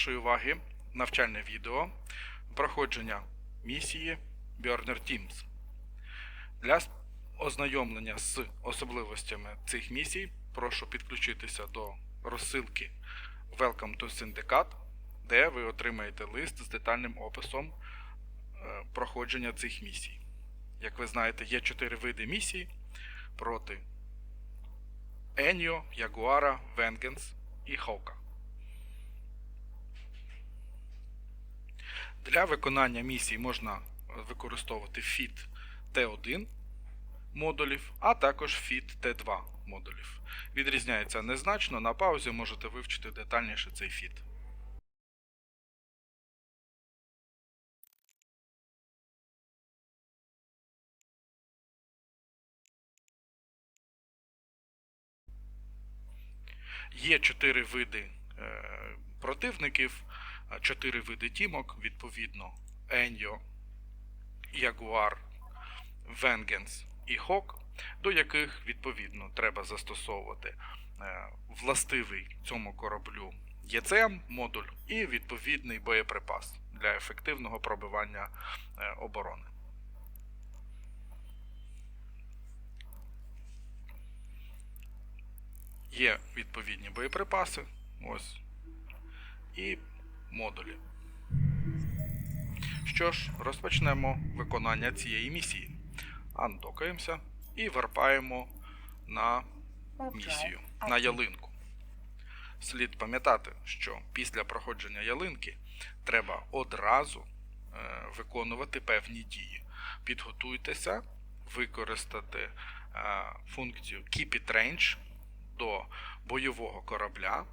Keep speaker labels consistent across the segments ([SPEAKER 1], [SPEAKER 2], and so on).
[SPEAKER 1] вашої уваги навчальне відео проходження місії Burner Teams. Для ознайомлення з особливостями цих місій прошу підключитися до розсилки Welcome to Syndicate, де ви отримаєте лист з детальним описом е, проходження цих місій. Як ви знаєте, є чотири види місій проти Еньо, Ягуара, Венгенс і Хока. Для виконання місій можна використовувати FIT T1 модулів, а також FIT T2 модулів. Відрізняється незначно, на паузі можете вивчити детальніше цей FIT. Є чотири види е, противників, чотири види тімок, відповідно, Еньо, Ягуар, Венгенс і Хок, до яких відповідно треба застосовувати е, властивий цьому кораблю ЄЦМ модуль і відповідний боєприпас для ефективного пробивання е, оборони. Є відповідні боєприпаси, ось, і модулі. Що ж, розпочнемо виконання цієї місії. Андокаємося і варпаємо на місію, на ялинку. Слід пам'ятати, що після проходження ялинки треба одразу е, виконувати певні дії. Підготуйтеся використати е, функцію Keep it Range до бойового корабля,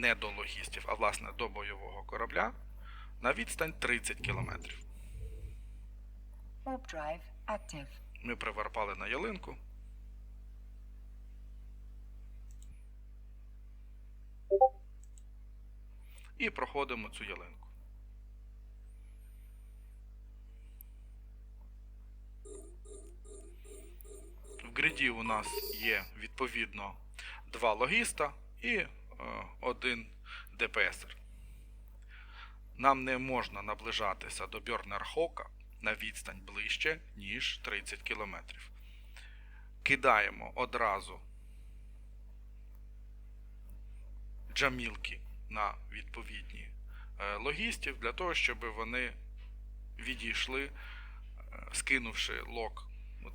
[SPEAKER 1] не до логістів, а власне до бойового корабля на відстань 30 км.
[SPEAKER 2] Warp drive active.
[SPEAKER 1] Ми приварпали на ялинку. І проходимо цю ялинку. В гриді у нас є відповідно два логіста і е, один ДПСер. Нам не можна наближатися до Бьорнерхока на відстань ближче, ніж 30 км. Кидаємо одразу джамілки на відповідні е, логістів для того, щоб вони відійшли, е, скинувши лок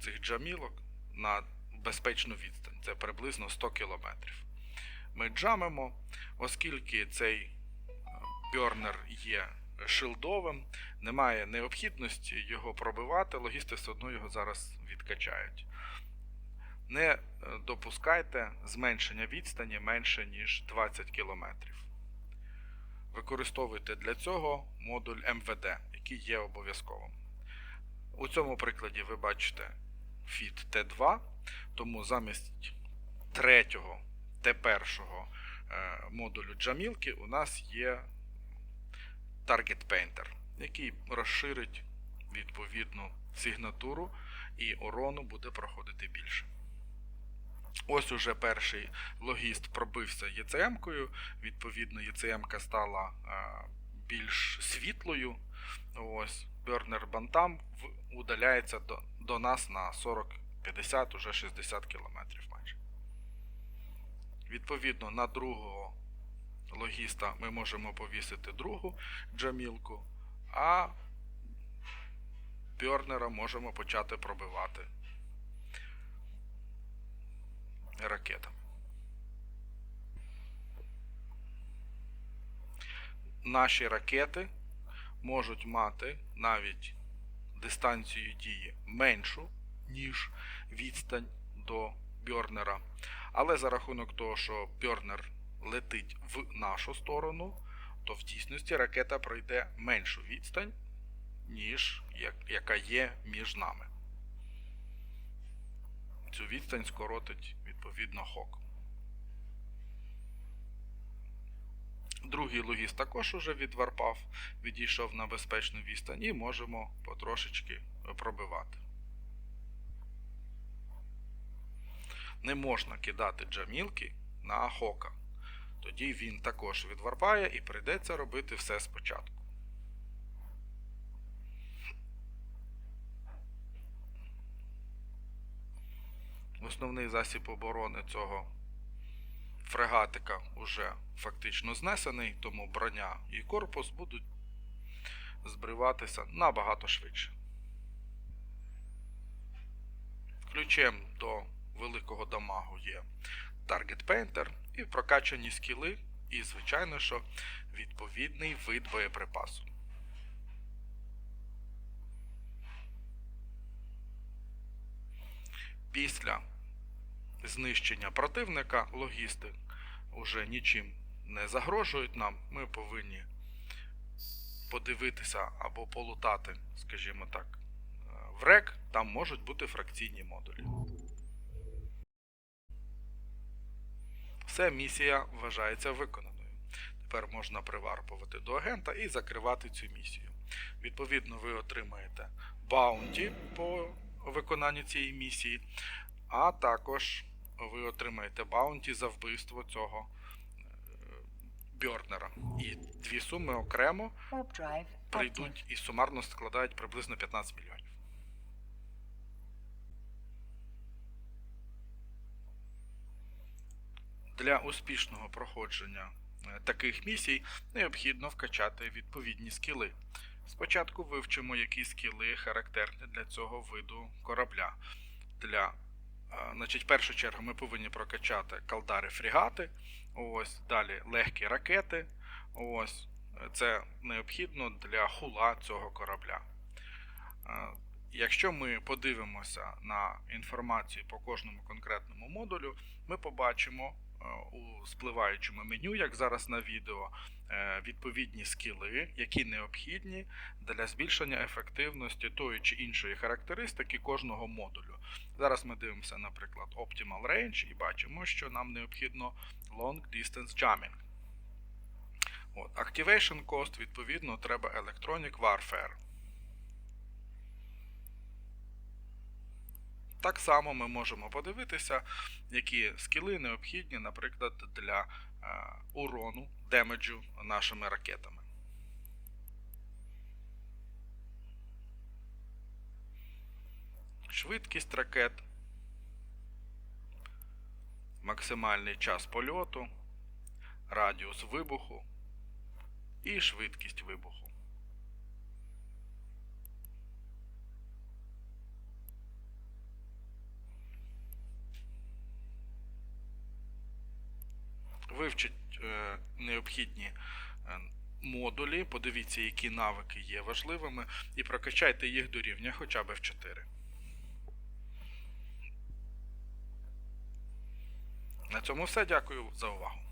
[SPEAKER 1] цих джамілок на безпечну відстань. Це приблизно 100 км. Ми джамимо, оскільки цей бьорнер є шилдовим, немає необхідності його пробивати, логісти все одно його зараз відкачають. Не е, допускайте зменшення відстані менше, ніж 20 км. Використовуйте для цього модуль МВД, який є обов'язковим. У цьому прикладі ви бачите FIT T2, тому замість третього Т1 е, модулю джамілки у нас є Target Painter, який розширить відповідну сигнатуру і урону буде проходити більше. Ось уже перший логіст пробився ЄЦМ-кою, відповідно, ЄЦМ-ка стала е, більш світлою. Ось, Бернер Бантам удаляється до, до нас на 40-50, уже 60 км майже. Відповідно, на другого логіста ми можемо повісити другу джамілку, а Бьорнера можемо почати пробивати ракетами. Наші ракети можуть мати навіть дистанцію дії меншу, ніж відстань до Бьорнера. Але за рахунок того, що Бьорнер летить в нашу сторону, то в дійсності ракета пройде меншу відстань, ніж яка є між нами. Цю відстань скоротить відповідно хок. Другий логіст також уже відварпав, відійшов на безпечну відстань і можемо потрошечки пробивати. Не можна кидати джамілки на хока. тоді він також відварпає і прийдеться робити все спочатку. Основний засіб оборони цього фрегатика уже фактично знесений, тому броня і корпус будуть збриватися набагато швидше. Ключем до великого дамагу є Target Painter і прокачані скіли, і, звичайно, що відповідний вид боєприпасу. Після знищення противника логістик уже нічим не загрожують нам. Ми повинні подивитися або полутати, скажімо так, е, в рек, там можуть бути фракційні модулі. Все, місія вважається виконаною. Тепер можна приварпувати до агента і закривати цю місію. Відповідно, ви отримаєте баунті по виконанню цієї місії, а також ви отримаєте баунті за вбивство цього е, Бьорнера. І дві суми окремо прийдуть і сумарно складають приблизно 15 мільйонів. Для успішного проходження е, таких місій необхідно вкачати відповідні скіли. Спочатку вивчимо, які скіли характерні для цього виду корабля. Для, е, значить, в першу чергу ми повинні прокачати калдари фрігати, ось, далі легкі ракети. Ось, це необхідно для хула цього корабля. Е, Якщо ми подивимося на інформацію по кожному конкретному модулю, ми побачимо у спливаючому меню, як зараз на відео, е, відповідні скіли, які необхідні для збільшення ефективності тої чи іншої характеристики кожного модулю. Зараз ми дивимося, наприклад, Optimal Range і бачимо, що нам необхідно Long Distance Jamming. От, Activation Cost, відповідно, треба Electronic Warfare. Так само ми можемо подивитися, які скіли необхідні, наприклад, для е, урону, демеджу нашими ракетами. Швидкість ракет, максимальний час польоту, радіус вибуху і швидкість вибуху. Вивчіть е, необхідні е, модулі, подивіться, які навики є важливими, і прокачайте їх до рівня хоча б в 4. На цьому все. Дякую за увагу.